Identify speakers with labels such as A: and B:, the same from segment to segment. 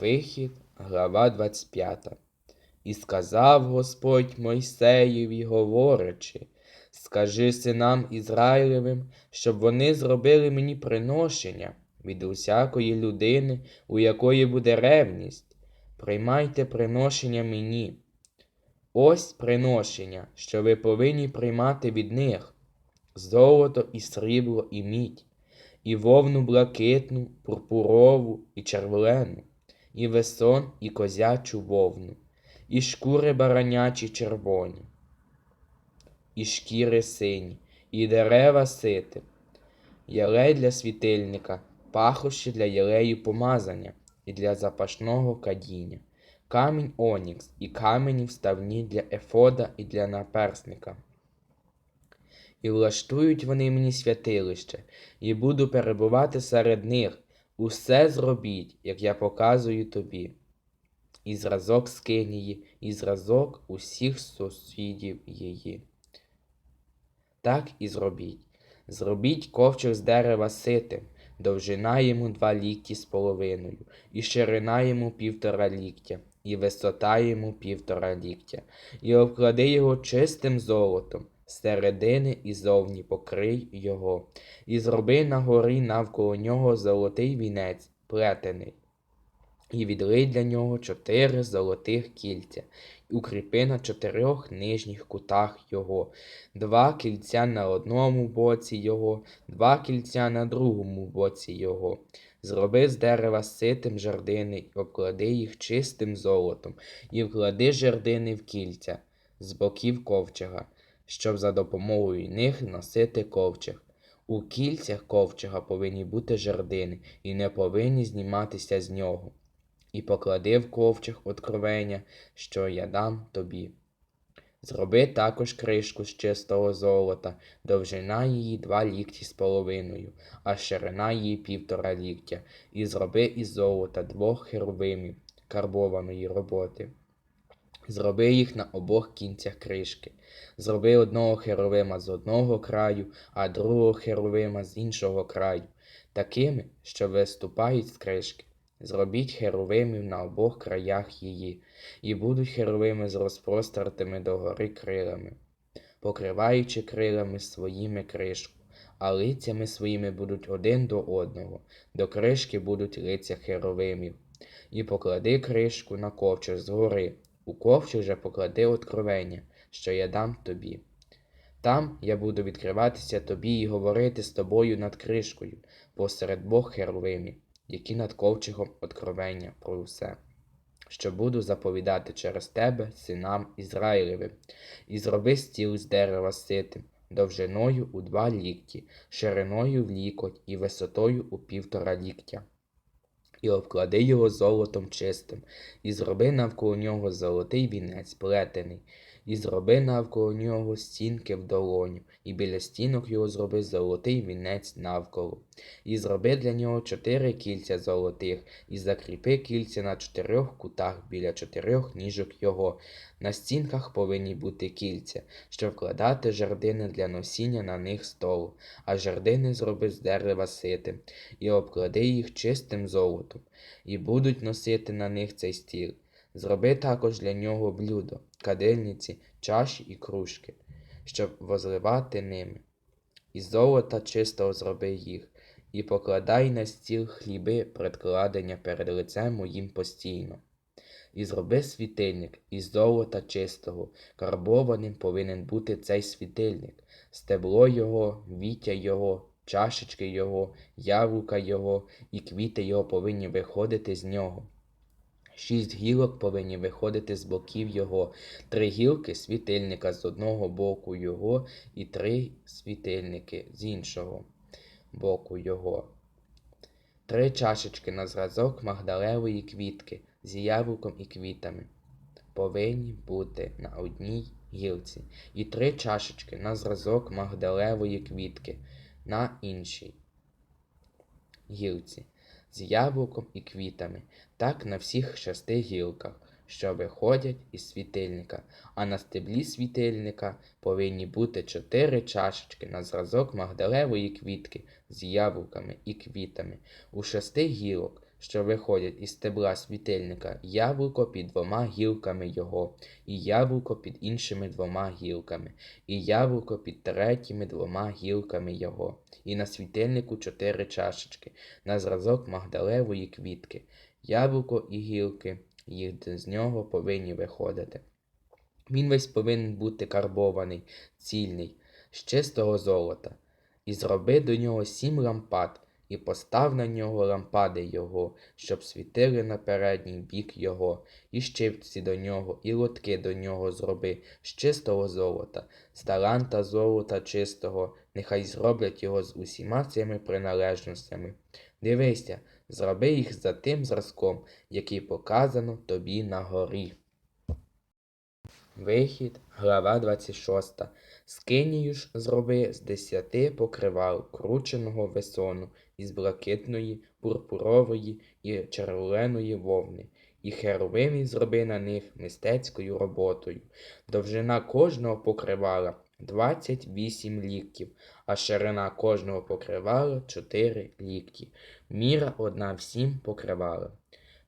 A: Вихід, глава 25. І сказав Господь Мойсеєві, говорячи, скажи синам Ізраїлевим, щоб вони зробили мені приношення від усякої людини, у якої буде ревність. Приймайте приношення мені. Ось приношення, що ви повинні приймати від них золото і срібло і мідь, і вовну блакитну, пурпурову і червлену, і весон, і козячу вовну, і шкури баранячі червоні, і шкіри сині, і дерева сити, ялей для світильника, пахощі для єлею помазання, і для запашного кадіння, камінь онікс, і камені вставні для ефода і для наперсника. І влаштують вони мені святилище, і буду перебувати серед них. Усе зробіть, як я показую тобі. І зразок скинії, і зразок усіх сусідів її. Так і зробіть. Зробіть ковчег з дерева ситим, довжина йому два лікті з половиною, і ширина йому півтора ліктя, і висота йому півтора ліктя, і обклади його чистим золотом, з середини і зовні покрий його, і зроби на горі навколо нього золотий вінець, плетений, і відлий для нього чотири золотих кільця, і укріпи на чотирьох нижніх кутах його, два кільця на одному боці його, два кільця на другому боці його. Зроби з дерева ситим жердини і обклади їх чистим золотом, і вклади жердини в кільця з боків ковчега, щоб за допомогою них носити ковчег. У кільцях ковчега повинні бути жердини і не повинні зніматися з нього. І поклади в ковчег откровення, що я дам тобі. Зроби також кришку з чистого золота, довжина її два лікті з половиною, а ширина її півтора ліктя, і зроби із золота двох херовимів карбованої роботи. Зроби їх на обох кінцях кришки. Зроби одного херовима з одного краю, а другого херовима з іншого краю, такими, що виступають з кришки. Зробіть херовимів на обох краях її, і будуть херовими з розпростертими догори крилами, покриваючи крилами своїми кришку, а лицями своїми будуть один до одного, до кришки будуть лиця херовимів. І поклади кришку на ковчег згори, у ковчег же поклади откровення, що я дам тобі. Там я буду відкриватися тобі і говорити з тобою над кришкою, посеред Бог херовимів, які над ковчегом откровення про усе, що буду заповідати через тебе синам Ізраїлевим, і зроби стіл з дерева ситим, довжиною у два лікті, шириною в лікоть і висотою у півтора ліктя. І обклади його золотом чистим, і зроби навколо нього золотий вінець плетений, і зроби навколо нього стінки в долоню, і біля стінок його зроби золотий вінець навколо, і зроби для нього чотири кільця золотих, і закріпи кільця на чотирьох кутах біля чотирьох ніжок його. На стінках повинні бути кільця, щоб вкладати жердини для носіння на них столу, а жердини зроби з дерева ситим, і обклади їх чистим золотом, і будуть носити на них цей стіл. Зроби також для нього блюдо, кадильниці, чаші і кружки, щоб возливати ними. Із золота чистого зроби їх, і покладай на стіл хліби предкладення перед лицем моїм постійно. І зроби світильник із золота чистого, карбованим повинен бути цей світильник, стебло його, віття його, чашечки його, яблука його і квіти його повинні виходити з нього. Шість гілок повинні виходити з боків його, три гілки світильника з одного боку його і три світильники з іншого боку його. Три чашечки на зразок магдалевої квітки з яблуком і квітами повинні бути на одній гілці, і три чашечки на зразок магдалевої квітки на іншій гілці з яблуком і квітами, так на всіх шести гілках, що виходять із світильника, а на стеблі світильника повинні бути чотири чашечки на зразок магдалевої квітки з яблуками і квітами. У шести гілок, що виходять із стебла світильника, яблуко під двома гілками його, і яблуко під іншими двома гілками, і яблуко під третіми двома гілками його, і на світильнику чотири чашечки, на зразок магдалевої квітки, яблуко і гілки, їх з нього повинні виходити. Він весь повинен бути карбований, цільний, з чистого золота, і зроби до нього сім лампад, і постав на нього лампади його, щоб світили на передній бік його, і щипці до нього, і лотки до нього зроби з чистого золота, з таланта золота чистого, нехай зроблять його з усіма цими приналежностями. Дивися, зроби їх за тим зразком, який показано тобі на горі. Вихід, глава 26. Скинію ж зроби з десяти покривал крученого весону із блакитної, пурпурової і червоної вовни, і херовимів зроби на них мистецькою роботою. Довжина кожного покривала 28 ліктів, а ширина кожного покривала 4 лікті. Міра одна всім покривала.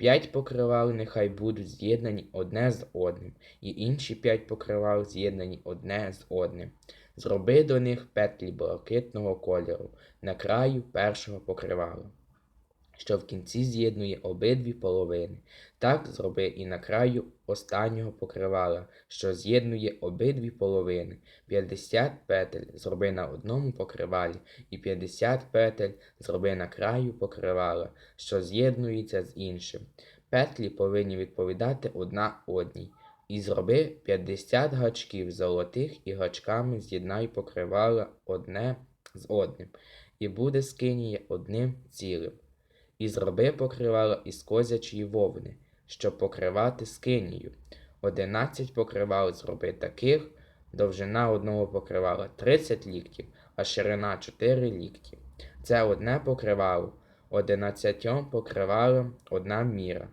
A: П'ять покривал нехай будуть з'єднані одне з одним, і інші п'ять покривал з'єднані одне з одним. Зроби до них петлі блакитного кольору на краю першого покривала, що в кінці з'єднує обидві половини. Так зроби і на краю останнього покривала, що з'єднує обидві половини. 50 петель зроби на одному покривалі, і 50 петель зроби на краю покривала, що з'єднується з іншим. Петлі повинні відповідати одна одній. І зроби 50 гачків золотих і гачками з'єднай покривала одне з одним, і буде скиніє одним цілим. І зроби покривала із козячої вовни, щоб покривати скинію. Одинадцять покривал зроби таких, довжина одного покривала 30 ліктів, а ширина 4 лікті. Це одне покривало, одинадцятьом покривалам одна міра.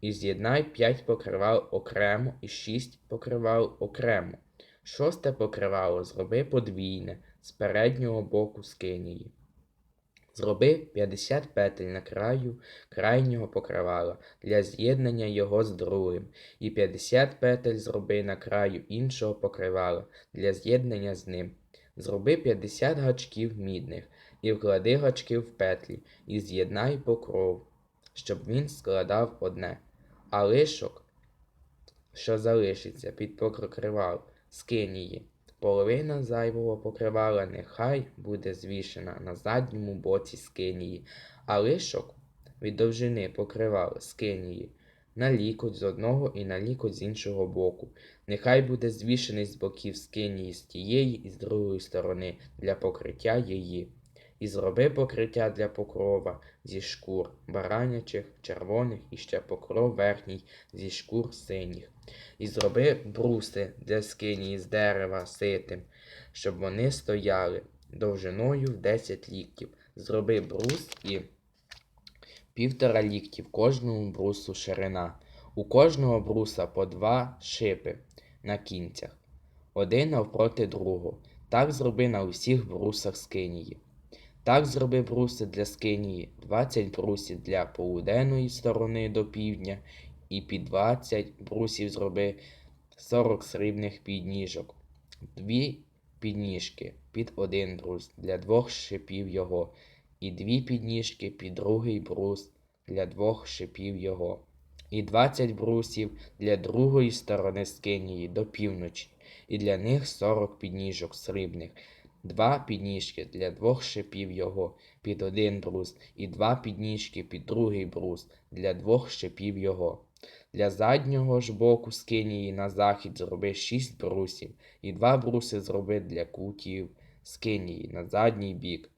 A: І з'єднай п'ять покривал окремо і шість покривал окремо. Шосте покривало зроби подвійне з переднього боку скинії. Зроби 50 петель на краю крайнього покривала для з'єднання його з другим, і 50 петель зроби на краю іншого покривала для з'єднання з ним. Зроби 50 гачків мідних і вклади гачки в петлі, і з'єднай покров, щоб він складав одне. А лишок, що залишиться під покривал, скинь її. Половина зайвого покривала нехай буде звішена на задньому боці скинії, а лишок від довжини покривала скинії на лікоть з одного і на лікоть з іншого боку. Нехай буде звішений з боків скинії з тієї і з другої сторони для покриття її. І зроби покриття для покрова зі шкур баранячих, червоних і ще покров верхній зі шкур синіх. І зроби бруси для скині з дерева ситим, щоб вони стояли довжиною в 10 ліктів. Зроби брус і півтора ліктів кожному брусу ширина. У кожного бруса по два шипи на кінцях, один навпроти другого. Так зроби на усіх брусах скинії. Так зроби бруси для скинії, 20 брусів для полуденної сторони до півдня, і під 20 брусів зроби 40 срібних підніжок, дві підніжки під один брус для двох шипів його, і дві підніжки під другий брус для двох шипів його, і 20 брусів для другої сторони скинії до півночі, і для них 40 підніжок срібних. Два підніжки для двох шипів його під один брус, і два підніжки під другий брус для двох шипів його. Для заднього ж боку скинії на захід зроби шість брусів, і два бруси зроби для кутів скинії на задній бік.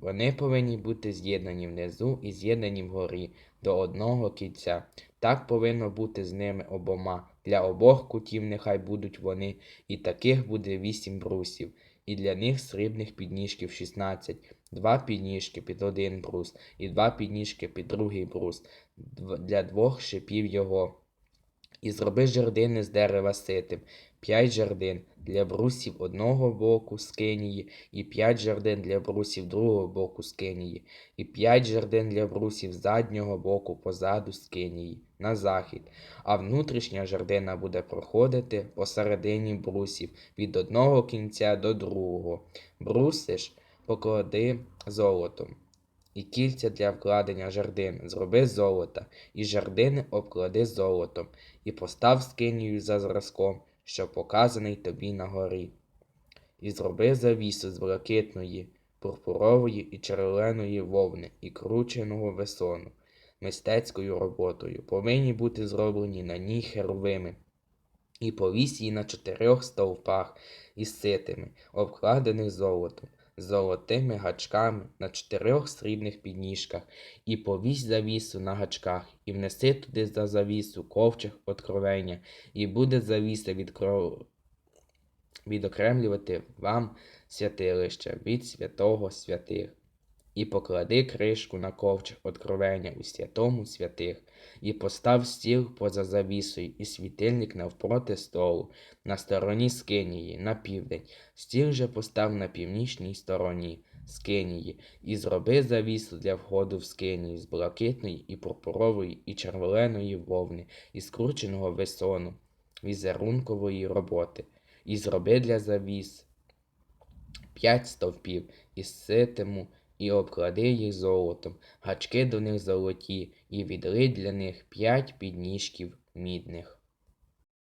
A: Вони повинні бути з'єднані внизу і з'єднані вгорі до одного кільця. Так повинно бути з ними обома. Для обох кутів нехай будуть вони, і таких буде вісім брусів і для них срібних підніжків 16, два підніжки під один брус, і два підніжки під другий брус для двох шипів його, І зроби жердини з дерева ситим, п'ять жердин для брусів одного боку скинії, і п'ять жердин для брусів другого боку скинії, і п'ять жердин для брусів заднього боку позаду скинії, на захід, а внутрішня жердина буде проходити посередині брусів від одного кінця до другого. Бруси ж поклади золотом. І кільця для вкладення жердин зроби золота, і жердини обклади золотом, і постав скинію за зразком, що показаний тобі на горі. І зроби завісу з блакитної, пурпурової і червоної вовни і крученого весону. Мистецькою роботою повинні бути зроблені на ній херувими, і повісь її на чотирьох стовпах із ситими, обкладених золотом, золотими гачками на чотирьох срібних підніжках, і повісь завісу на гачках, і внеси туди за завісу ковчег откровення, і буде завіса відкро... відокремлювати вам святилище від святого святих. І поклади кришку на ковчег откровення у святому святих, і постав стіл поза завісою, і світильник навпроти столу, на стороні скинії, на південь, стіл же постав на північній стороні скинії, і зроби завісу для входу в скинію з блакитної і пурпурової і черволеної вовни, і скрученого весону, візерункової роботи, і зроби для завіс п'ять стовпів із ситиму, і обклади їх золотом, гачки до них золоті, і відли для них п'ять підніжків мідних.